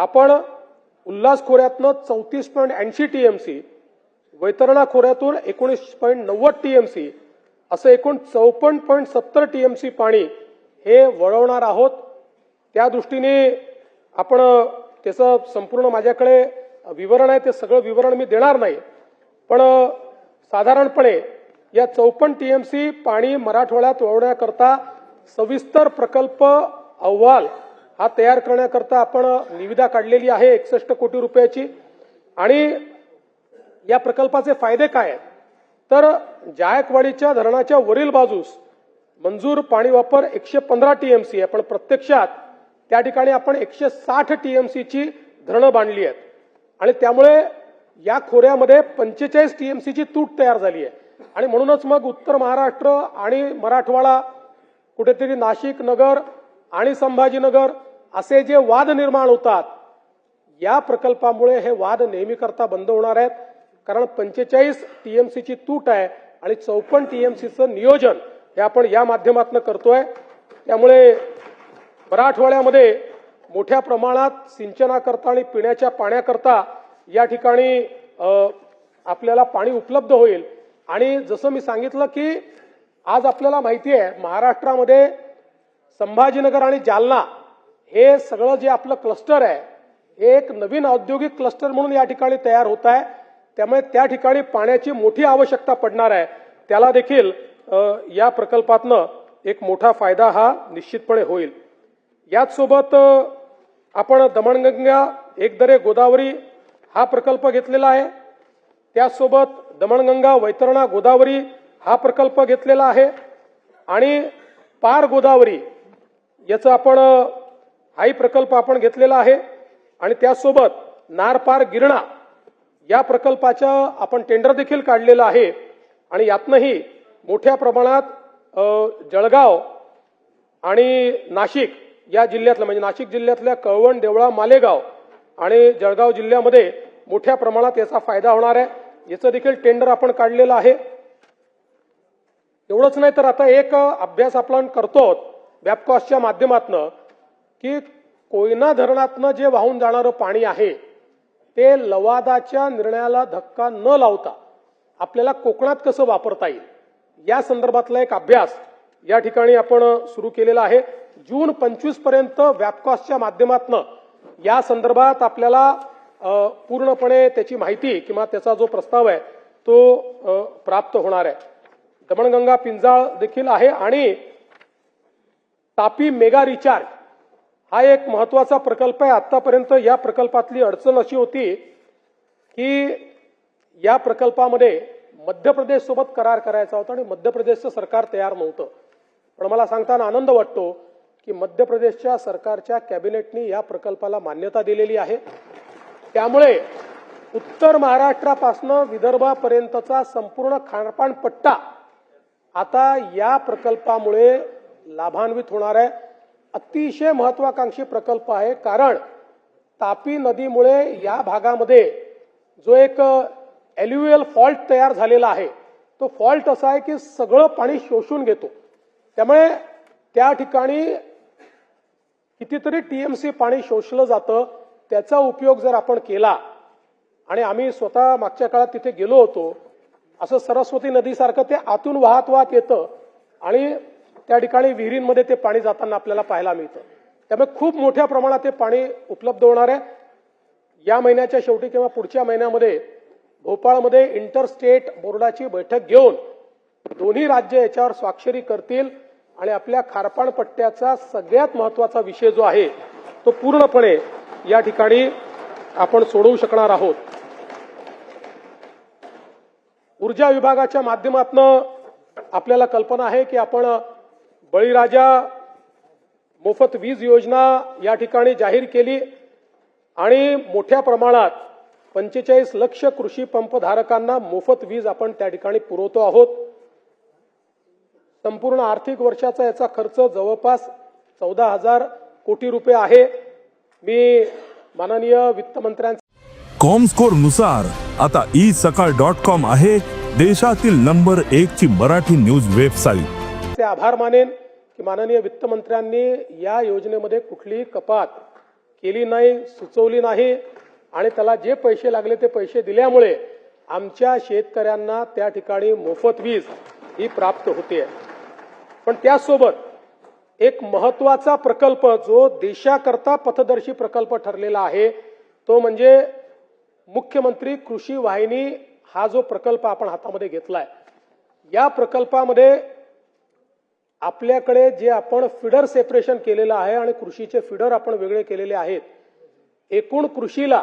आपण उल्हास खोऱ्यातनं चौतीस पॉईंट ऐंशी टीएमसी वैतरणा खोऱ्यातून एकोणीस पॉईंट नव्वद टीएमसी असं एकूण चौपन्न पॉईंट सत्तर टीएमसी पाणी हे वळवणार आहोत. त्या दृष्टीने आपण त्याचं संपूर्ण माझ्याकडे विवरण आहे ते सगळं विवरण मी देणार नाही. पण साधारणपणे या चौपन्न टीएमसी पाणी मराठवाड्यात वळवण्याकरता सविस्तर प्रकल्प अहवाल हा तयार करण्याकरता आपण निविदा काढलेली आहे एकसष्ट कोटी रुपयाची. आणि या प्रकल्पाचे फायदे काय आहेत? तर जायकवाडीच्या धरणाच्या वरील बाजूस मंजूर पाणी वापर एकशे पंधरा टीएमसी आहे. पण प्रत्यक्षात त्या ठिकाणी आपण एकशे साठ टीएमसीची धरणं बांधली आहेत. आणि त्यामुळे या खोऱ्यामध्ये पंचेचाळीस टीएमसीची तूट तयार झाली आहे. आणि म्हणूनच मग उत्तर महाराष्ट्र आणि मराठवाडा कुठेतरी नाशिक नगर आणि संभाजीनगर असे जे वाद निर्माण होतात या प्रकल्पामुळे हे वाद नेहमी करता बंद होणार आहेत. कारण पंचेचाळीस टीएमसीची तूट आहे आणि चौपन्न टीएमसीचं नियोजन हे आपण या माध्यमातून करतोय. त्यामुळे मराठवाड्यामध्ये मोठ्या प्रमाणात सिंचनाकरता आणि पिण्याच्या पाण्याकरता या ठिकाणी आपल्याला पाणी उपलब्ध होईल. आणि जसं मी सांगितलं की आज आपल्याला माहिती आहे महाराष्ट्रामध्ये संभाजीनगर आणि जालना हे सगळं जे आपलं क्लस्टर आहे हे एक नवीन औद्योगिक क्लस्टर म्हणून या ठिकाणी तयार होत आहे. त्यामुळे त्या ठिकाणी पाण्याची मोठी आवश्यकता पडणार आहे. त्याला देखील या प्रकल्पातनं एक मोठा फायदा हा निश्चितपणे होईल. याचसोबत आपण दमणगंगा एकदरे गोदावरी हा प्रकल्प घेतलेला आहे. त्याचसोबत दमणगंगा वैतरणा गोदावरी हा प्रकल्प घेतलेला आहे. आणि पार गोदावरी याचं आपण हाही प्रकल्प आपण घेतलेला आहे. आणि त्याचसोबत नारपार गिरणा या प्रकल्पाच्या आपण टेंडर देखील काढलेलं आहे. आणि यातनंही मोठ्या प्रमाणात जळगाव आणि नाशिक या जिल्ह्यातलं म्हणजे नाशिक जिल्ह्यातल्या कळवण देवळा मालेगाव आणि जळगाव जिल्ह्यामध्ये मोठ्या प्रमाणात याचा फायदा होणार आहे. याचं देखील टेंडर आपण काढलेलं आहे. एवढंच नाही तर आता एक अभ्यास आपण करतो बॅपकॉस्टच्या माध्यमातून की कोयना धरणातनं जे वाहून जाणारं पाणी आहे ते लवादाच्या निर्णयाला धक्का न लावता आपल्याला कोकणात कसं वापरता येईल? या संदर्भातला एक अभ्यास या ठिकाणी आपण सुरू केलेला आहे. जून पंचवीसपर्यंत वॅपकॉसच्या माध्यमातनं या संदर्भात आपल्याला पूर्णपणे त्याची माहिती किंवा त्याचा जो प्रस्ताव आहे तो प्राप्त होणार आहे. दमणगंगा पिंजाळ देखील आहे आणि तापी मेगा रिचार्ज हा एक महत्त्वाचा प्रकल्प आहे. आतापर्यंत या प्रकल्पातली अडचण अशी होती की या प्रकल्पामध्ये मध्य प्रदेश सोबत करार करायचा होता आणि मध्य प्रदेशचं सरकार तयार नव्हतं. पण मला सांगताना आनंद वाटतो की मध्य प्रदेशच्या सरकारच्या कॅबिनेटनी या प्रकल्पाला मान्यता दिलेली आहे. त्यामुळे उत्तर महाराष्ट्रापासनं विदर्भापर्यंतचा संपूर्ण खानपान पट्टा आता या प्रकल्पामुळे लाभान्वित होणार आहे. अतिशय महत्वाकांक्षी प्रकल्प आहे. कारण तापी नदीमुळे या भागामध्ये जो एक एल्युएल फॉल्ट तयार झालेला आहे. तो फॉल्ट असा आहे की सगळं पाणी शोषून घेतो. त्यामुळे त्या ठिकाणी कितीतरी टीएमसी पाणी शोषलं जातं. त्याचा उपयोग जर आपण केला आणि आम्ही स्वतः मागच्या काळात तिथे गेलो होतो असं सरस्वती नदीसारखं ते आतून वाहत वाहत येतं आणि त्या ठिकाणी विहिरींमध्ये ते पाणी जाताना आपल्याला पाहायला मिळतं. त्यामुळे खूप मोठ्या प्रमाणात ते पाणी उपलब्ध होणार आहे. या महिन्याच्या शेवटी किंवा पुढच्या महिन्यामध्ये भोपाळमध्ये इंटरस्टेट बोर्डाची बैठक घेऊन दोन्ही राज्य याच्यावर स्वाक्षरी करतील आणि आपल्या खारपाण पट्ट्याचा सगळ्यात महत्त्वाचा विषय जो आहे तो पूर्णपणे या ठिकाणी आपण सोडवू शकणार आहोत. ऊर्जा विभागाच्या माध्यमातून आपल्याला कल्पना आहे की आपण बळीराजा मोफत वीज योजना या ठिकाणी जाहीर केली आणि मोठ्या प्रमाणात पंचेचाळीस लक्ष कृषी पंपधारकांना मोफत वीज आपण त्या ठिकाणी पुरवतो आहोत. संपूर्ण आर्थिक वर्षाचा याचा खर्च जवळपास चौदा हजार कोटी रुपये आहे. मी माननीय वित्तमंत्र्यांचा कॉम स्कोरनुसार आता ई सकाळ डॉट कॉम आहे देशातील नंबर एक ची मराठी न्यूज वेबसाईट. ते आभार मानेन की माननीय वित्तमंत्र्यांनी या योजनेमध्ये कुठलीही कपात केली नाही सुचवली नाही आणि त्याला जे पैसे लागले ते पैसे दिल्यामुळे आमच्या शेतकऱ्यांना त्या ठिकाणी मोफत वीज ही प्राप्त होते. पण त्यासोबत एक महत्त्वाचा प्रकल्प जो देशाकरता पथदर्शी प्रकल्प ठरलेला आहे तो म्हणजे मुख्यमंत्री कृषी वाहिनी हा जो प्रकल्प आपण हातामध्ये घेतलाय. या प्रकल्पामध्ये आपल्याकडे जे आपण फिडर सेपरेशन केलेलं आहे आणि कृषीचे फिडर आपण वेगळे केलेले आहेत एकूण कृषीला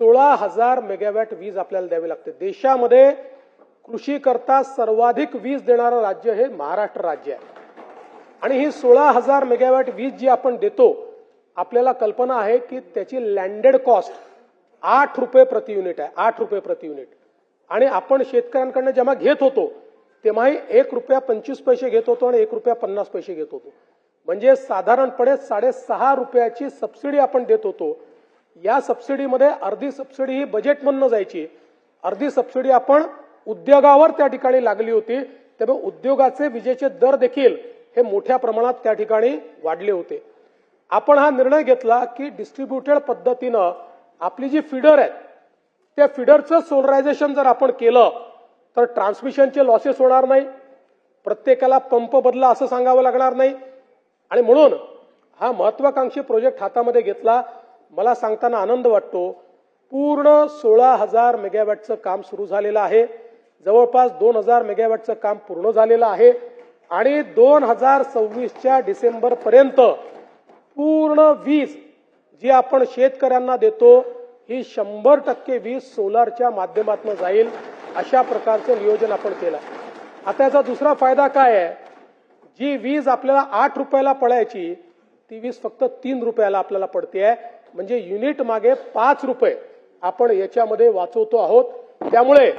सोळा हजार मेगावॅट वीज आपल्याला द्यावी लागते. देशामध्ये कृषी करता सर्वाधिक वीज देणारं राज्य हे महाराष्ट्र राज्य आहे. आणि ही सोळा हजार मेगावॅट वीज जी आपण देतो आपल्याला कल्पना आहे की त्याची लँडेड कॉस्ट आठ रुपये प्रति युनिट आहे आठ रुपये प्रति युनिट आणि आपण शेतकऱ्यांकडनं जेव्हा घेत होतो तेव्हाही एक रुपया पंचवीस पैसे घेत होतो आणि एक रुपया पन्नास पैसे घेत होतो. म्हणजे साधारणपणे साडेसहा रुपयाची सबसिडी आपण देत होतो. या सबसिडीमध्ये अर्धी सबसिडी ही बजेटमधनं जायची. अर्धी सबसिडी आपण उद्योगावर त्या ठिकाणी लागली होती. त्यामुळे उद्योगाचे विजेचे दर देखील हे मोठ्या प्रमाणात त्या ठिकाणी वाढले होते. आपण हा निर्णय घेतला की डिस्ट्रीब्युटेड पद्धतीनं आपली जी फिडर आहेत त्या फिडरचं सोलरायझेशन जर आपण केलं तर ट्रान्समिशनचे लॉसेस होणार नाही. प्रत्येकाला पंप बदला असं सांगावं लागणार नाही. आणि म्हणून हा महत्वाकांक्षी प्रोजेक्ट हातामध्ये घेतला मला सांगताना आनंद वाटतो. पूर्ण सोळा हजार मेगावॅटचं काम सुरू झालेलं आहे. जवळपास दोन हजार मेगावॅटचं काम पूर्ण झालेलं आहे. आणि दोन हजार सव्वीसच्या डिसेंबरपर्यंत पूर्ण वीज जी आपण शेतकऱ्यांना देतो ही शंभर टक्के वीज सोलारच्या माध्यमातून जाईल. अशा प्रकारचं नियोजन आपण केलं. आता याचा दुसरा फायदा काय आहे? जी वीज आपल्याला आठ रुपयाला पडायची ती वीज फक्त तीन रुपयाला आपल्याला पडते आहे म्हणजे युनिट मागे पाच रुपये आपण याच्यामध्ये वाचवतो आहोत. त्यामुळे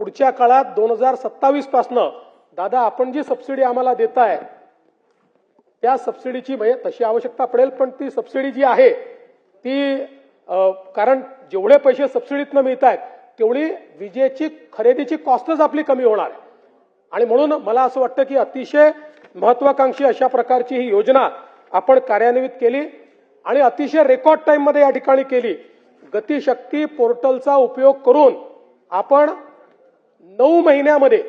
पुढच्या काळात दोन हजार सत्तावीस पासनं दादा आपण जी सबसिडी आम्हाला देताय त्या सबसिडीची म्हणजे तशी आवश्यकता पडेल पण ती सबसिडी जी आहे ती कारण जेवढे पैसे सबसिडीतनं मिळत आहेत तेवढी विजेची खरेदीची कॉस्टच आपली कमी होणार आहे. आणि म्हणून मला असं वाटतं की अतिशय महत्वाकांक्षी अशा प्रकारची ही योजना आपण कार्यान्वित केली आणि अतिशय रेकॉर्ड टाईममध्ये या ठिकाणी केली. गतिशक्ती पोर्टलचा उपयोग करून आपण नऊ महिन्यामध्ये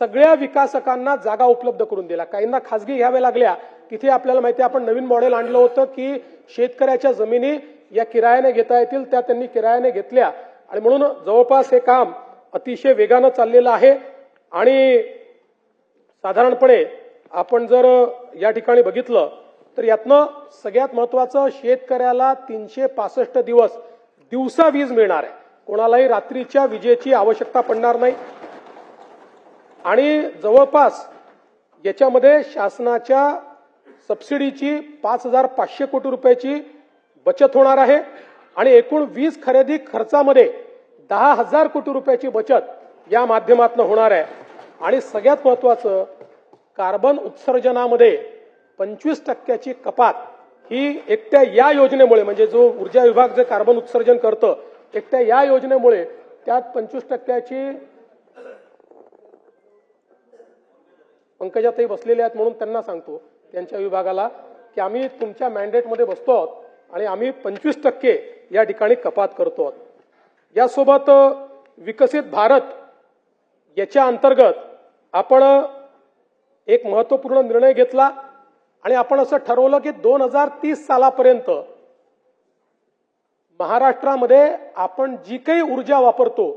सगळ्या विकासकांना जागा उपलब्ध करून दिल्या. काहींना खासगी घ्याव्या लागल्या. तिथे आपल्याला माहिती आहे आपण नवीन मॉडेल आणलं होतं की शेतकऱ्याच्या जमिनी या किरायाने घेता येतील त्या त्यांनी किरायाने घेतल्या. आणि म्हणून जवळपास हे काम अतिशय वेगानं चाललेलं आहे. आणि साधारणपणे आपण जर या ठिकाणी बघितलं तर यातनं सगळ्यात महत्वाचं शेतकऱ्याला तीनशे पासष्ट दिवस दिवसा वीज मिळणार आहे. कोणालाही रात्रीच्या विजेची आवश्यकता पडणार नाही. आणि जवळपास याच्यामध्ये शासनाच्या सबसिडीची पाच हजार पाचशे कोटी रुपयाची बचत होणार आहे. आणि एकूण वीज खरेदी खर्चामध्ये दहा हजार कोटी रुपयाची बचत या माध्यमातून होणार आहे. आणि सगळ्यात महत्वाचं कार्बन उत्सर्जनामध्ये पंचवीस टक्क्याची कपात ही एकट्या या योजनेमुळे म्हणजे जो ऊर्जा विभाग जे कार्बन उत्सर्जन करतं एकट्या या योजनेमुळे त्यात पंचवीस टक्क्याची पंकजातही बसलेले आहेत म्हणून त्यांना सांगतो त्यांच्या विभागाला की आम्ही तुमच्या मॅन्डेटमध्ये बसतो आहोत. आणि आम्ही पंचवीस टक्के या ठिकाणी कपात करतो आहोत. यासोबत विकसित भारत याच्या अंतर्गत आपण एक महत्त्वपूर्ण निर्णय घेतला आणि आपण असं ठरवलं की दोन हजार तीस सालापर्यंत महाराष्ट्रामध्ये आपण जी काही ऊर्जा वापरतो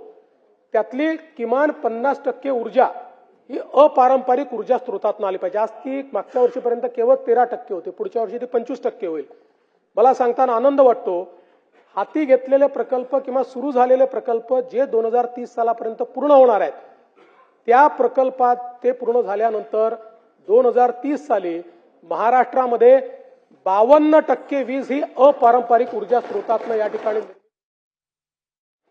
त्यातली किमान पन्नास टक्के ऊर्जा ही अपारंपरिक ऊर्जा स्त्रोतातून आली पाहिजे. आज ती मागच्या वर्षीपर्यंत केवळ तेरा टक्के होते पुढच्या वर्षी ती पंचवीस टक्के होईल. मला सांगताना आनंद वाटतो. हाती घेतलेले प्रकल्प किंवा सुरू झालेले प्रकल्प जे दोन हजार तीस सालापर्यंत पूर्ण होणार आहेत त्या प्रकल्पात ते पूर्ण झाल्यानंतर दोन हजार तीस साली महाराष्ट्रामध्ये बावन्न टक्के वीज ही अपारंपरिक ऊर्जा स्रोतातनं या ठिकाणी